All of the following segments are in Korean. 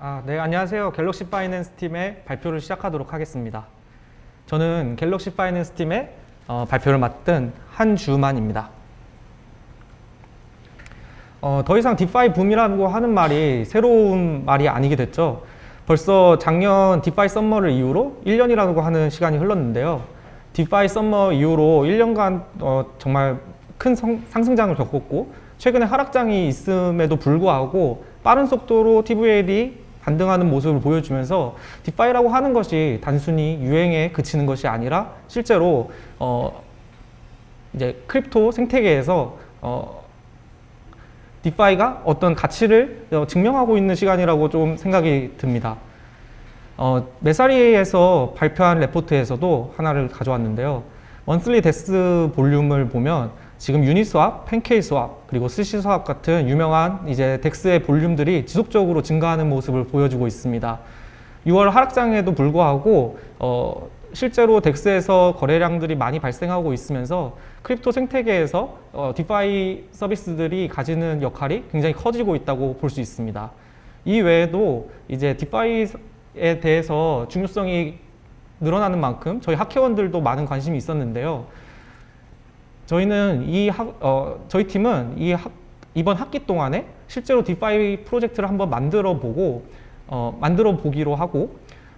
아, 네, 안녕하세요. 갤럭시 파이낸스 팀의 발표를 시작하도록 하겠습니다. 저는 갤럭시 파이낸스 팀의 어, 발표를 맡은 한주만입니다. 어, 더 이상 디파이 붐이라고 하는 말이 새로운 말이 아니게 됐죠. 벌써 작년 디파이 썸머를 이후로 1년이라고 하는 시간이 흘렀는데요. 디파이 썸머 이후로 1년간 어, 정말 큰 성- 상승장을 겪었고 최근에 하락장이 있음에도 불구하고 빠른 속도로 TVL이 반등하는 모습을 보여주면서 디파이라고 하는 것이 단순히 유행에 그치는 것이 아니라 실제로 어, 이제 크립토 생태계에서 어, 디파이가 어떤 가치를 어, 증명하고 있는 시간이라고 좀 생각이 듭니다. 어, 메사리에서 발표한 레포트에서도 하나를 가져왔는데요. 먼슬리 데스 볼륨을 보면 지금 유니스왑, 팬케이스왑, 그리고 스시스왑 같은 유명한 이제 덱스의 볼륨들이 지속적으로 증가하는 모습을 보여주고 있습니다. 6월 하락장에도 불구하고 어, 실제로 덱스에서 거래량들이 많이 발생하고 있으면서 크립토 생태계에서 어, 디파이 서비스들이 가지는 역할이 굉장히 커지고 있다고 볼 수 있습니다. 이 외에도 이제 디파이에 대해서 중요성이 늘어나는 만큼 저희 학회원들도 많은 관심이 있었는데요. 저희는 이 학, 어, 저희 팀은 이 학, 이번 학기 동안에 실제로 디파이 프로젝트를 한번 만들어 보고 어, 만들어 보기로 하고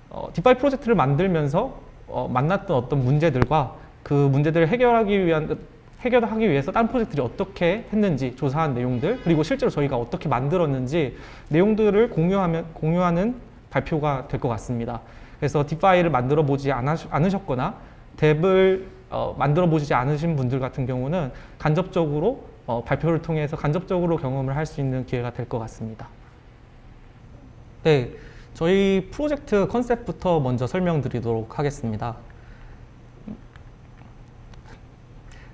어, 디파이 프로젝트를 만들면서 어, 만났던 어떤 문제들과 그 문제들을 해결하기 위한 해결하기 위해서 다른 프로젝트들이 어떻게 했는지 조사한 내용들 그리고 실제로 저희가 어떻게 만들었는지 내용들을 공유하면 공유하는 발표가 될 것 같습니다. 그래서 디파이를 만들어 보지 않으- 않으셨거나 덱을 어, 만들어 보지 않으신 분들 같은 경우는 간접적으로 어, 발표를 통해서 간접적으로 경험을 할 수 있는 기회가 될 것 같습니다. 네, 저희 프로젝트 컨셉부터 먼저 설명드리도록 하겠습니다.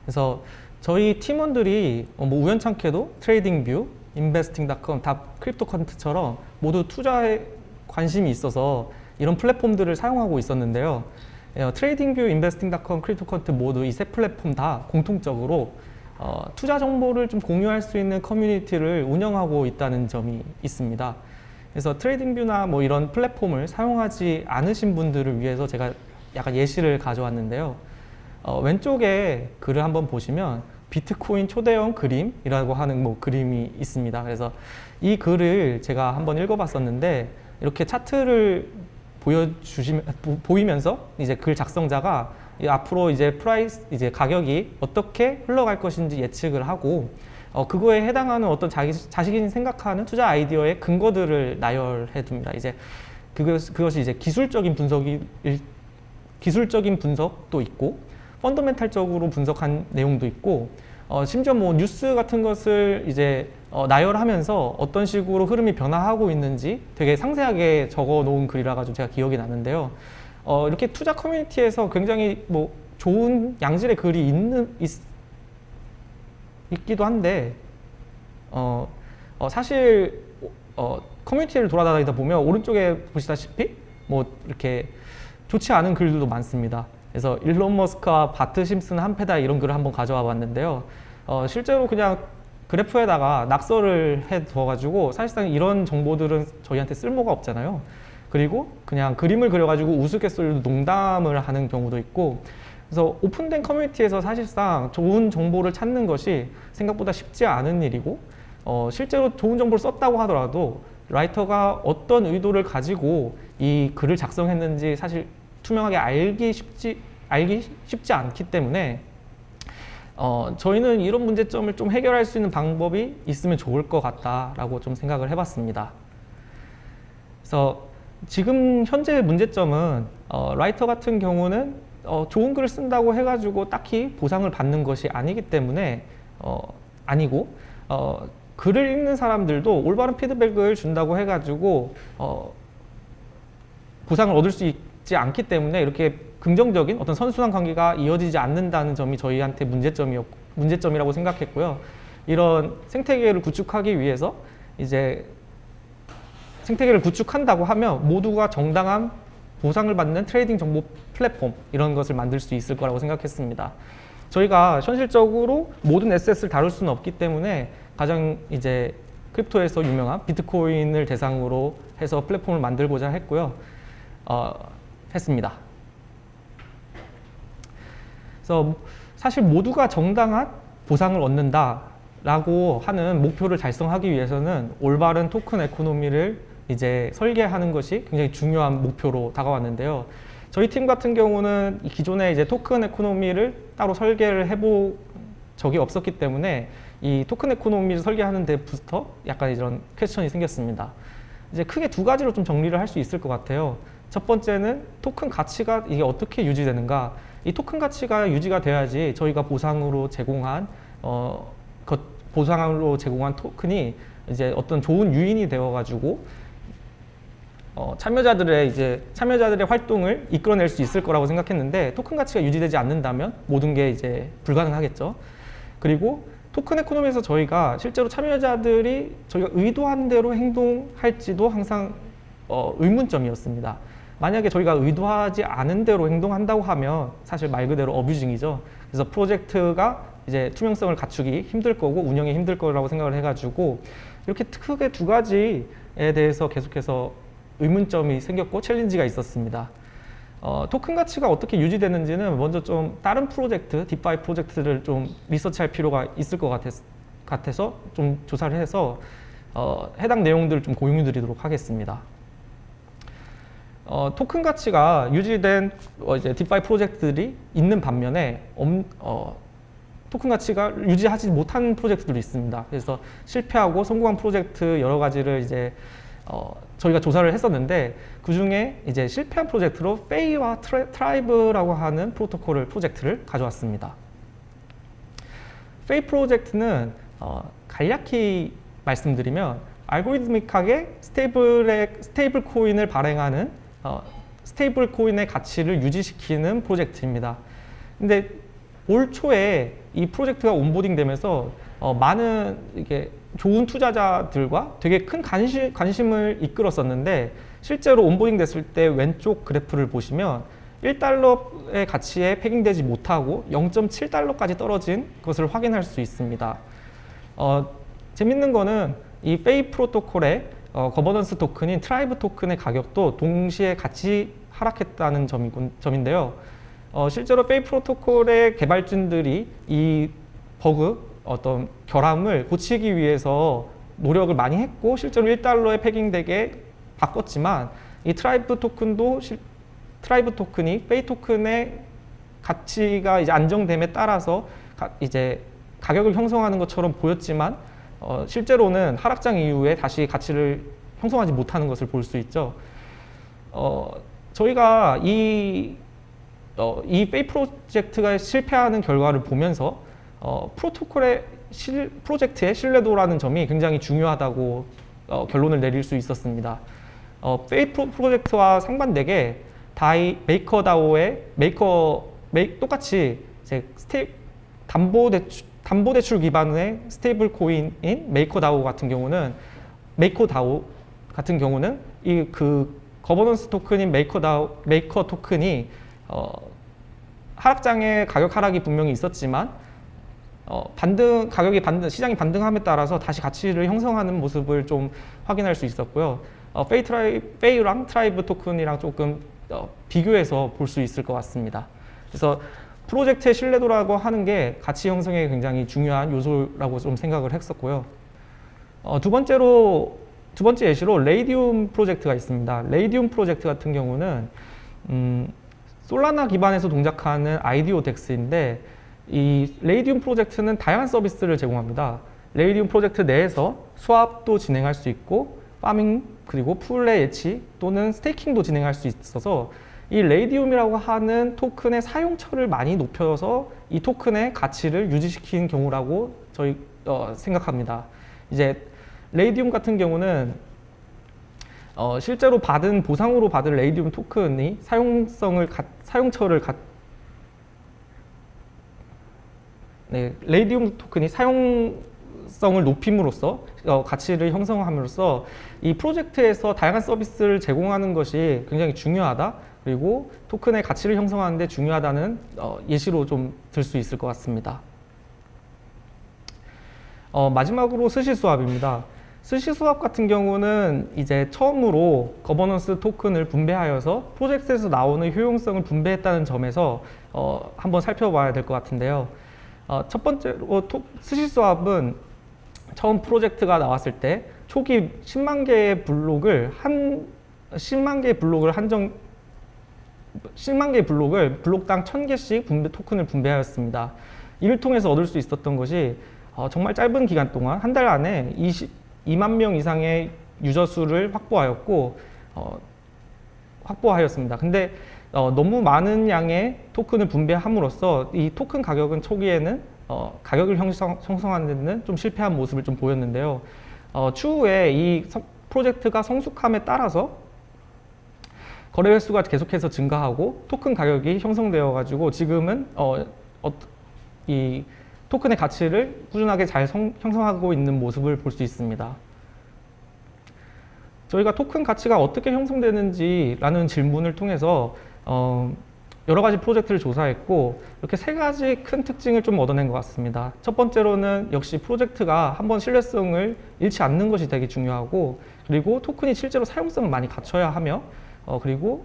그래서 저희 팀원들이 어, 뭐 우연찮게도 트레이딩뷰, 인베스팅닷컴, 다 크립토컨트처럼 모두 투자에 관심이 있어서 이런 플랫폼들을 사용하고 있었는데요. 어, 트레이딩뷰, 인베스팅닷컴, 크립토컨트 모두 이 세 플랫폼 다 공통적으로 어, 투자 정보를 좀 공유할 수 있는 커뮤니티를 운영하고 있다는 점이 있습니다. 그래서 트레이딩뷰나 뭐 이런 플랫폼을 사용하지 않으신 분들을 위해서 제가 약간 예시를 가져왔는데요. 어, 왼쪽에 글을 한번 보시면 비트코인 초대형 그림이라고 하는 뭐 그림이 있습니다. 그래서 이 글을 제가 한번 읽어봤었는데 이렇게 차트를 보여주시면 보- 보이면서 이제 글 작성자가 이 앞으로 이제 프라이스 이제 가격이 어떻게 흘러갈 것인지 예측을 하고 어, 그거에 해당하는 어떤 자기 자신이 생각하는 투자 아이디어의 근거들을 나열해 둡니다. 이제 그것 그것이 이제 기술적인 분석이 일- 기술적인 분석도 있고 펀더멘탈적으로 분석한 내용도 있고 어, 심지어 뭐 뉴스 같은 것을 이제 어, 나열하면서 어떤 식으로 흐름이 변화하고 있는지 되게 상세하게 적어 놓은 글이라 가지고 제가 기억이 나는데요. 어, 이렇게 투자 커뮤니티에서 굉장히 뭐 좋은 양질의 글이 있는 있, 있기도 한데 어, 어, 사실 어, 커뮤니티를 돌아다니다 보면 오른쪽에 보시다시피 뭐 이렇게 좋지 않은 글들도 많습니다. 그래서 일론 머스크와 바트 심슨 한 패다 이런 글을 한번 가져와 봤는데요. 어, 실제로 그냥 그래프에다가 낙서를 해 둬가지고 사실상 이런 정보들은 저희한테 쓸모가 없잖아요. 그리고 그냥 그림을 그려가지고 우스갯소리로 농담을 하는 경우도 있고 그래서 오픈된 커뮤니티에서 사실상 좋은 정보를 찾는 것이 생각보다 쉽지 않은 일이고 어, 실제로 좋은 정보를 썼다고 하더라도 라이터가 어떤 의도를 가지고 이 글을 작성했는지 사실 투명하게 알기 쉽지 알기 쉽지 않기 때문에 어, 저희는 이런 문제점을 좀 해결할 수 있는 방법이 있으면 좋을 것 같다라고 좀 생각을 해봤습니다. 그래서 지금 현재 문제점은 어, 라이터 같은 경우는 어, 좋은 글을 쓴다고 해가지고 딱히 보상을 받는 것이 아니기 때문에 어, 아니고 어, 글을 읽는 사람들도 올바른 피드백을 준다고 해가지고 어, 보상을 얻을 수 있 지 않기 때문에 이렇게 긍정적인 어떤 선순환 관계가 이어지지 않는다는 점이 저희한테 문제점이었 문제점이라고 생각했고요. 이런 생태계를 구축하기 위해서 이제 생태계를 구축한다고 하면 모두가 정당한 보상을 받는 트레이딩 정보 플랫폼 이런 것을 만들 수 있을 거라고 생각했습니다. 저희가 현실적으로 모든 에셋을 다룰 수는 없기 때문에 가장 이제 크립토에서 유명한 비트코인을 대상으로 해서 플랫폼을 만들고자 했고요. 어, 했습니다. 그래서 사실 모두가 정당한 보상을 얻는다라고 하는 목표를 달성하기 위해서는 올바른 토큰 에코노미를 이제 설계하는 것이 굉장히 중요한 목표로 다가왔는데요. 저희 팀 같은 경우는 이 기존에 이제 토큰 에코노미를 따로 설계를 해본 적이 없었기 때문에 이 토큰 에코노미를 설계하는 데부터 약간 이런 퀘스천이 생겼습니다. 이제 크게 두 가지로 좀 정리를 할 수 있을 것 같아요. 첫 번째는 토큰 가치가 이게 어떻게 유지되는가? 이 토큰 가치가 유지가 돼야지 저희가 보상으로 제공한 어, 것, 보상으로 제공한 토큰이 이제 어떤 좋은 유인이 되어가지고 어, 참여자들의 이제 참여자들의 활동을 이끌어낼 수 있을 거라고 생각했는데 토큰 가치가 유지되지 않는다면 모든 게 이제 불가능하겠죠. 그리고 토큰 에코노미에서 저희가 실제로 참여자들이 저희가 의도한 대로 행동할지도 항상 어, 의문점이었습니다. 만약에 저희가 의도하지 않은 대로 행동한다고 하면 사실 말 그대로 어뷰징이죠. 그래서 프로젝트가 이제 투명성을 갖추기 힘들 거고 운영이 힘들 거라고 생각을 해가지고 이렇게 크게 두 가지에 대해서 계속해서 의문점이 생겼고 챌린지가 있었습니다. 어, 토큰 가치가 어떻게 유지되는지는 먼저 좀 다른 프로젝트, 디파이 프로젝트를 좀 리서치할 필요가 있을 것 같아서 좀 조사를 해서 어, 해당 내용들을 좀 공유드리도록 하겠습니다. 어, 토큰 가치가 유지된 어, 이제 디파이 프로젝트들이 있는 반면에 엄, 어, 토큰 가치가 유지하지 못한 프로젝트들이 있습니다. 그래서 실패하고 성공한 프로젝트 여러 가지를 이제 어, 저희가 조사를 했었는데 그 중에 이제 실패한 프로젝트로 페이와 트라, 트라이브라고 하는 프로토콜을 프로젝트를 가져왔습니다. 페이 프로젝트는 어, 간략히 말씀드리면 알고리드믹하게 스테이블의 스테이블 코인을 발행하는 어, 스테이블 코인의 가치를 유지시키는 프로젝트입니다. 근데 올 초에 이 프로젝트가 온보딩 되면서 어, 많은 이게 좋은 투자자들과 되게 큰 관심, 관심을 이끌었었는데 실제로 온보딩 됐을 때 왼쪽 그래프를 보시면 1달러의 가치에 패깅되지 못하고 0.7달러까지 떨어진 것을 확인할 수 있습니다. 어, 재밌는 거는 이 페이 프로토콜의 어, 거버넌스 토큰인 트라이브 토큰의 가격도 동시에 같이 하락했다는 점이군, 점인데요. 어, 실제로 페이 프로토콜의 개발진들이 이 버그 어떤 결함을 고치기 위해서 노력을 많이 했고 실제로 1달러에 패깅되게 바꿨지만 이 트라이브 토큰도 실, 트라이브 토큰이 페이 토큰의 가치가 이제 안정됨에 따라서 가, 이제 가격을 형성하는 것처럼 보였지만 어, 실제로는 하락장 이후에 다시 가치를 형성하지 못하는 것을 볼 수 있죠. 어, 저희가 이, 어, 이 페이 프로젝트가 실패하는 결과를 보면서 어, 프로토콜의 실, 프로젝트의 신뢰도라는 점이 굉장히 중요하다고 어, 결론을 내릴 수 있었습니다. 어, 페이 프로, 프로젝트와 상반되게 다이 메이커 다오의 메이커 메이, 똑같이 이제 스테 담보 대출 담보 대출 기반의 스테이블 코인인 메이커 다오 같은 경우는 메이커 다오 같은 경우는 이 그 거버넌스 토큰인 메이커 다오 메이커 토큰이 어, 하락장의 가격 하락이 분명히 있었지만 어, 반등 가격이 반등 시장이 반등함에 따라서 다시 가치를 형성하는 모습을 좀 확인할 수 있었고요. 어, 페이 트라이 페이랑 트라이브 토큰이랑 조금 어, 비교해서 볼 수 있을 것 같습니다. 그래서 프로젝트의 신뢰도라고 하는 게 가치 형성에 굉장히 중요한 요소라고 좀 생각을 했었고요. 어, 두 번째로 두 번째 예시로 레이디움 프로젝트가 있습니다. 레이디움 프로젝트 같은 경우는 음, 솔라나 기반에서 동작하는 아이디오 덱스인데 이 레이디움 프로젝트는 다양한 서비스를 제공합니다. 레이디움 프로젝트 내에서 수합도 진행할 수 있고 파밍 그리고 풀의 예치 또는 스테이킹도 진행할 수 있어서 이 레이디움이라고 하는 토큰의 사용처를 많이 높여서 이 토큰의 가치를 유지시키는 경우라고 저희 어, 생각합니다. 이제 레이디움 같은 경우는 어, 실제로 받은 보상으로 받은 레이디움 토큰이 사용성을 가, 사용처를 가, 네, 레이디움 토큰이 사용성을 높임으로써 어, 가치를 형성함으로써 이 프로젝트에서 다양한 서비스를 제공하는 것이 굉장히 중요하다. 그리고 토큰의 가치를 형성하는데 중요하다는 어, 예시로 좀 들 수 있을 것 같습니다. 어, 마지막으로 스시 수합입니다. 스시 수합 같은 경우는 이제 처음으로 거버넌스 토큰을 분배하여서 프로젝트에서 나오는 효용성을 분배했다는 점에서 어, 한번 살펴봐야 될 것 같은데요. 어, 첫 번째로 토, 스시 수합은 처음 프로젝트가 나왔을 때 초기 10만 개의 블록을 한 10만 개의 블록을 한정 10만 개의 블록을 블록당 1000개씩 분배 토큰을 분배하였습니다. 이를 통해서 얻을 수 있었던 것이 어, 정말 짧은 기간 동안 한 달 안에 20, 2만 명 이상의 유저 수를 확보하였고 어, 확보하였습니다. 근데 어, 너무 많은 양의 토큰을 분배함으로써 이 토큰 가격은 초기에는 어, 가격을 형성, 형성하는 데는 좀 실패한 모습을 좀 보였는데요. 어, 추후에 이 성- 프로젝트가 성숙함에 따라서 거래 횟수가 계속해서 증가하고 토큰 가격이 형성되어 가지고 지금은 어, 어, 이 토큰의 가치를 꾸준하게 잘 성- 형성하고 있는 모습을 볼 수 있습니다. 저희가 토큰 가치가 어떻게 형성되는지라는 질문을 통해서 어, 여러 가지 프로젝트를 조사했고 이렇게 세 가지 큰 특징을 좀 얻어낸 것 같습니다. 첫 번째로는 역시 프로젝트가 한번 신뢰성을 잃지 않는 것이 되게 중요하고 그리고 토큰이 실제로 사용성을 많이 갖춰야 하며 어, 그리고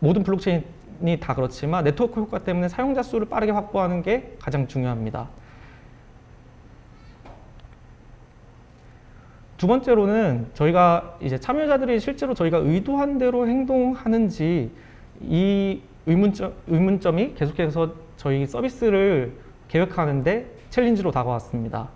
모든 블록체인이 다 그렇지만 네트워크 효과 때문에 사용자 수를 빠르게 확보하는 게 가장 중요합니다. 두 번째로는 저희가 이제 참여자들이 실제로 저희가 의도한 대로 행동하는지 이 의문점, 의문점이 계속해서 저희 서비스를 계획하는데 챌린지로 다가왔습니다.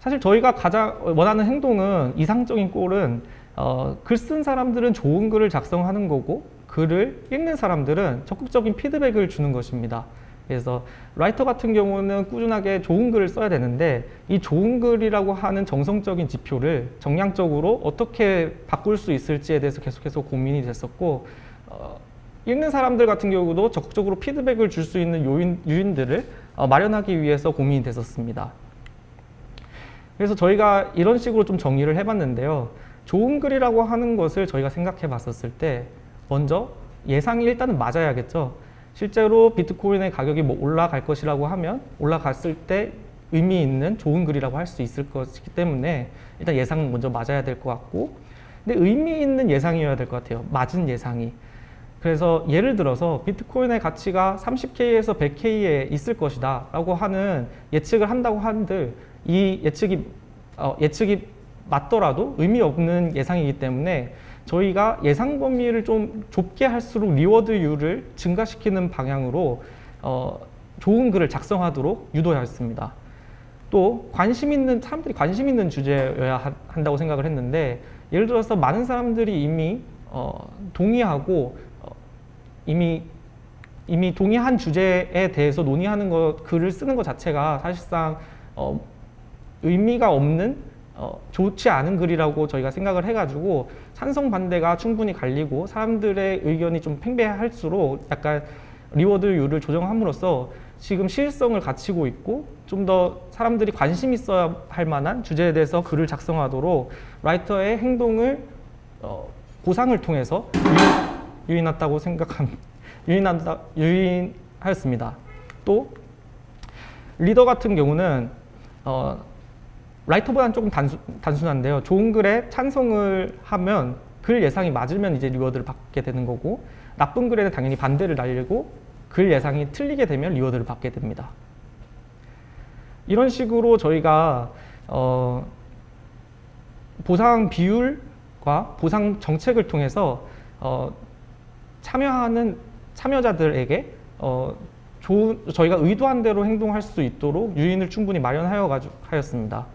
사실 저희가 가장 원하는 행동은 이상적인 꼴은 어, 글 쓴 사람들은 좋은 글을 작성하는 거고 글을 읽는 사람들은 적극적인 피드백을 주는 것입니다. 그래서 라이터 같은 경우는 꾸준하게 좋은 글을 써야 되는데 이 좋은 글이라고 하는 정성적인 지표를 정량적으로 어떻게 바꿀 수 있을지에 대해서 계속해서 고민이 됐었고 어, 읽는 사람들 같은 경우도 적극적으로 피드백을 줄 수 있는 요인, 유인들을 어, 마련하기 위해서 고민이 됐었습니다. 그래서 저희가 이런 식으로 좀 정리를 해봤는데요. 좋은 글이라고 하는 것을 저희가 생각해 봤었을 때 먼저 예상이 일단은 맞아야겠죠. 실제로 비트코인의 가격이 뭐 올라갈 것이라고 하면 올라갔을 때 의미 있는 좋은 글이라고 할 수 있을 것이기 때문에 일단 예상은 먼저 맞아야 될 것 같고 근데 의미 있는 예상이어야 될 것 같아요. 맞은 예상이. 그래서 예를 들어서 비트코인의 가치가 30K에서 100K에 있을 것이다 라고 하는 예측을 한다고 한들 이 예측이 어, 예측이 맞더라도 의미 없는 예상이기 때문에 저희가 예상 범위를 좀 좁게 할수록 리워드율을 증가시키는 방향으로 어, 좋은 글을 작성하도록 유도하였습니다. 또 관심 있는 사람들이 관심 있는 주제여야 하- 한다고 생각을 했는데 예를 들어서 많은 사람들이 이미 어, 동의하고 어, 이미 이미 동의한 주제에 대해서 논의하는 것 글을 쓰는 것 자체가 사실상 어, 의미가 없는 어, 좋지 않은 글이라고 저희가 생각을 해가지고 찬성 반대가 충분히 갈리고 사람들의 의견이 좀 팽배할수록 약간 리워드율을 조정함으로써 지금 시일성을 갖추고 있고 좀 더 사람들이 관심 있어야 할 만한 주제에 대해서 글을 작성하도록 라이터의 행동을 어, 보상을 통해서 유인, 유인했다고 생각합니다. 유인한다, 유인하였습니다. 또 리더 같은 경우는 어, 라이터보다는 조금 단순, 단순한데요. 좋은 글에 찬성을 하면 글 예상이 맞으면 이제 리워드를 받게 되는 거고 나쁜 글에는 당연히 반대를 날리고 글 예상이 틀리게 되면 리워드를 받게 됩니다. 이런 식으로 저희가 어, 보상 비율과 보상 정책을 통해서 어, 참여하는 참여자들에게 어, 좋은 저희가 의도한 대로 행동할 수 있도록 유인을 충분히 마련하여 하였습니다.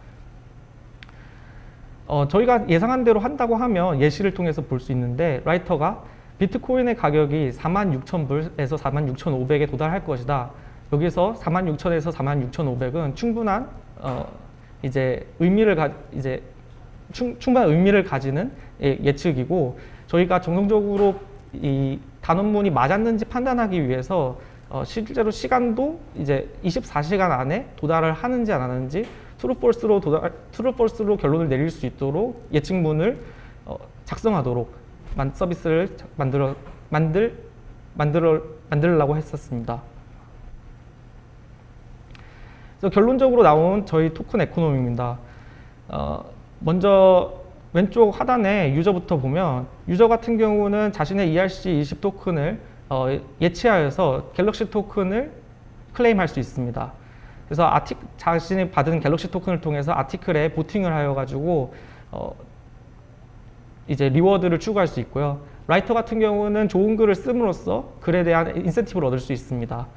어, 저희가 예상한 대로 한다고 하면 예시를 통해서 볼 수 있는데 라이터가 비트코인의 가격이 46,000불에서 46,500에 도달할 것이다. 여기서 46,000에서 46,500은 충분한 어, 이제 의미를 가 이제 충, 충분한 의미를 가지는 예, 예측이고 저희가 정성적으로 이 단원문이 맞았는지 판단하기 위해서 어, 실제로 시간도 이제 24시간 안에 도달을 하는지 안 하는지 트루 폴스로 도달 트루 폴스로 결론을 내릴 수 있도록 예측문을 어, 작성하도록 만 서비스를 자- 만들어 만들 만들어 만들려고 했었습니다. 그래서 결론적으로 나온 저희 토큰 에코노미입니다. 어, 먼저 왼쪽 하단에 유저부터 보면 유저 같은 경우는 자신의 ERC20 토큰을 어, 예치하여서 갤럭시 토큰을 클레임할 수 있습니다. 그래서 아티, 자신이 받은 갤럭시 토큰을 통해서 아티클에 보팅을 하여 가지고 어, 이제 리워드를 추구할 수 있고요. 라이터 같은 경우는 좋은 글을 씀으로써 글에 대한 인센티브를 얻을 수 있습니다.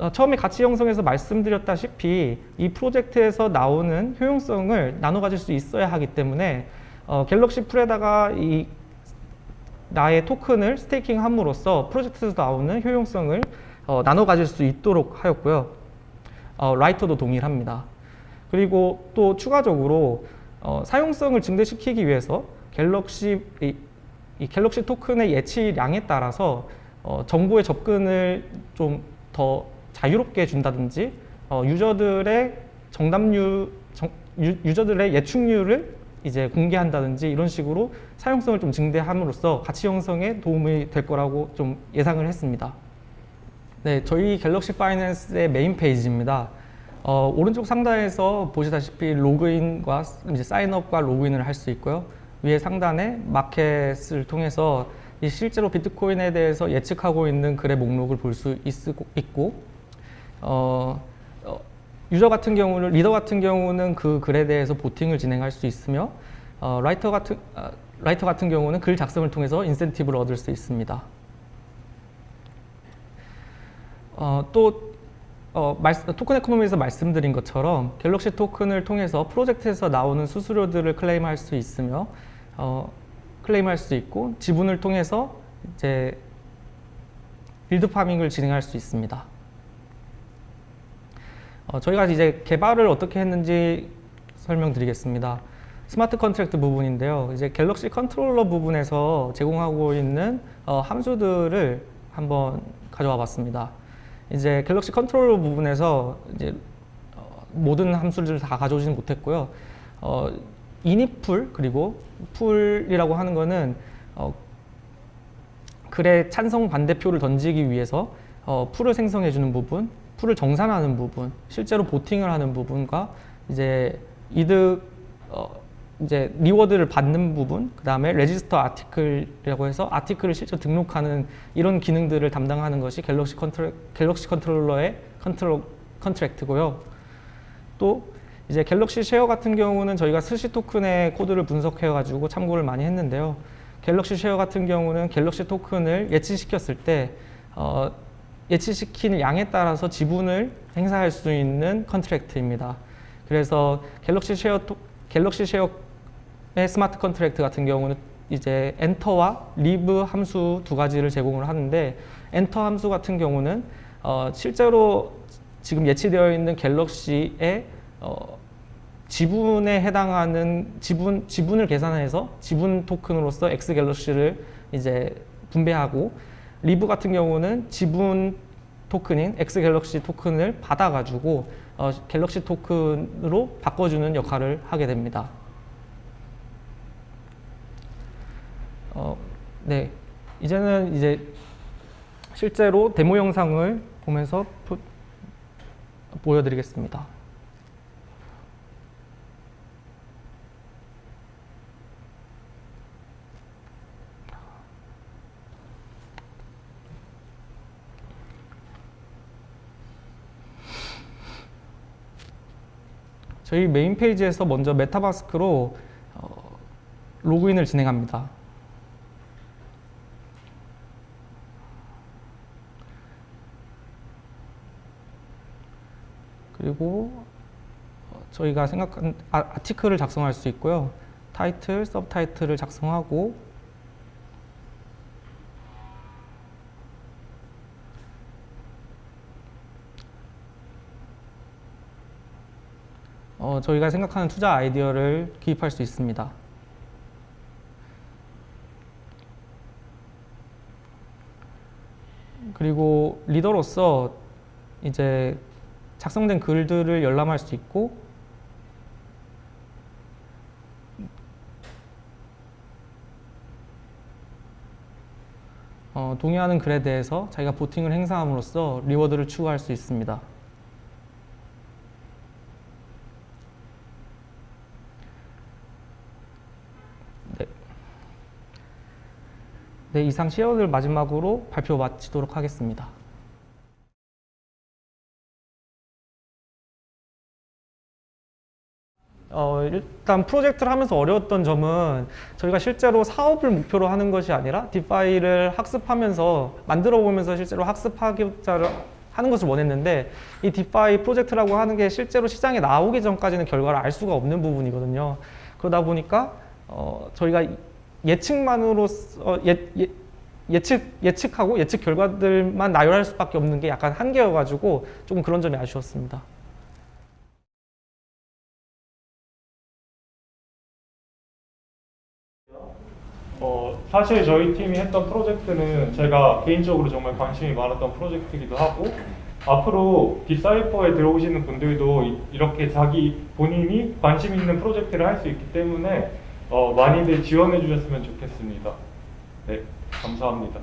어, 처음에 가치 형성에서 말씀드렸다시피 이 프로젝트에서 나오는 효용성을 나눠 가질 수 있어야 하기 때문에 어, 갤럭시 풀에다가 이 나의 토큰을 스테이킹 함으로써 프로젝트에서 나오는 효용성을 어, 나눠 가질 수 있도록 하였고요. 어, 라이터도 동일합니다. 그리고 또 추가적으로 어, 사용성을 증대시키기 위해서 갤럭시 이, 이 갤럭시 토큰의 예치량에 따라서 어, 정보의 접근을 좀 더 자유롭게 준다든지 어, 유저들의 정답률 정, 유, 유저들의 예측률을 이제 공개한다든지 이런 식으로 사용성을 좀 증대함으로써 가치 형성에 도움이 될 거라고 좀 예상을 했습니다. 네, 저희 갤럭시 파이낸스의 메인 페이지입니다. 어, 오른쪽 상단에서 보시다시피 로그인과 이제 사인업과 로그인을 할 수 있고요. 위에 상단에 마켓을 통해서 이 실제로 비트코인에 대해서 예측하고 있는 글의 목록을 볼 수 있고, 어, 어, 유저 같은 경우는 리더 같은 경우는 그 글에 대해서 보팅을 진행할 수 있으며 어, 라이터 같은 어, 라이터 같은 경우는 글 작성을 통해서 인센티브를 얻을 수 있습니다. 어, 또 어, 말, 토큰 에코노미에서 말씀드린 것처럼 갤럭시 토큰을 통해서 프로젝트에서 나오는 수수료들을 클레임할 수 있으며 어, 클레임할 수 있고 지분을 통해서 이제 빌드 파밍을 진행할 수 있습니다. 어, 저희가 이제 개발을 어떻게 했는지 설명드리겠습니다. 스마트 컨트랙트 부분인데요. 이제 갤럭시 컨트롤러 부분에서 제공하고 있는 어, 함수들을 한번 가져와 봤습니다. 이제 갤럭시 컨트롤러 부분에서 이제 어, 모든 함수들을 다 가져오지는 못했고요. 어, 이니풀 그리고 풀이라고 하는 거는 어, 글의 찬성 반대표를 던지기 위해서 어, 풀을 생성해 주는 부분, 풀을 정산하는 부분, 실제로 보팅을 하는 부분과 이제 이득 어, 이제 리워드를 받는 부분, 그 다음에 레지스터 아티클이라고 해서 아티클을 실제 등록하는 이런 기능들을 담당하는 것이 갤럭시 컨트롤 갤럭시 컨트롤러의 컨트롤 컨트랙트고요. 또 이제 갤럭시 쉐어 같은 경우는 저희가 스시 토큰의 코드를 분석해 가지고 참고를 많이 했는데요. 갤럭시 쉐어 같은 경우는 갤럭시 토큰을 예치시켰을 때 어, 예치시킨 양에 따라서 지분을 행사할 수 있는 컨트랙트입니다. 그래서 갤럭시 쉐어 토, 갤럭시 쉐어의 스마트 컨트랙트 같은 경우는 이제 엔터와 리브 함수 두 가지를 제공을 하는데 엔터 함수 같은 경우는 어, 실제로 지금 예치되어 있는 갤럭시의 어, 지분에 해당하는 지분 지분을 계산해서 지분 토큰으로서 X 갤럭시를 이제 분배하고 리브 같은 경우는 지분 토큰인 X 갤럭시 토큰을 받아가지고 어, 갤럭시 토큰으로 바꿔주는 역할을 하게 됩니다. 어, 네, 이제는 이제 실제로 데모 영상을 보면서 보, 보여드리겠습니다. 저희 메인 페이지에서 먼저 메타마스크로 어, 로그인을 진행합니다. 그리고 어, 저희가 생각한 아, 아티클을 작성할 수 있고요. 타이틀, 서브타이틀을 작성하고 어, 저희가 생각하는 투자 아이디어를 기입할 수 있습니다. 그리고 리더로서 이제 작성된 글들을 열람할 수 있고 어, 동의하는 글에 대해서 자기가 보팅을 행사함으로써 리워드를 추구할 수 있습니다. 네, 네 이상 시어들 마지막으로 발표 마치도록 하겠습니다. 어, 일단 프로젝트를 하면서 어려웠던 점은 저희가 실제로 사업을 목표로 하는 것이 아니라 디파이를 학습하면서 만들어 보면서 실제로 학습하고자 하는 것을 원했는데 이 디파이 프로젝트라고 하는 게 실제로 시장에 나오기 전까지는 결과를 알 수가 없는 부분이거든요. 그러다 보니까 어, 저희가 예측만으로 어, 예, 예, 예측 예측하고 예측 결과들만 나열할 수밖에 없는 게 약간 한계여가지고 조금 그런 점이 아쉬웠습니다. 사실 저희 팀이 했던 프로젝트는 제가 개인적으로 정말 관심이 많았던 프로젝트이기도 하고 앞으로 디사이퍼에 들어오시는 분들도 이- 이렇게 자기 본인이 관심 있는 프로젝트를 할 수 있기 때문에 어, 많이들 지원해 주셨으면 좋겠습니다. 네, 감사합니다.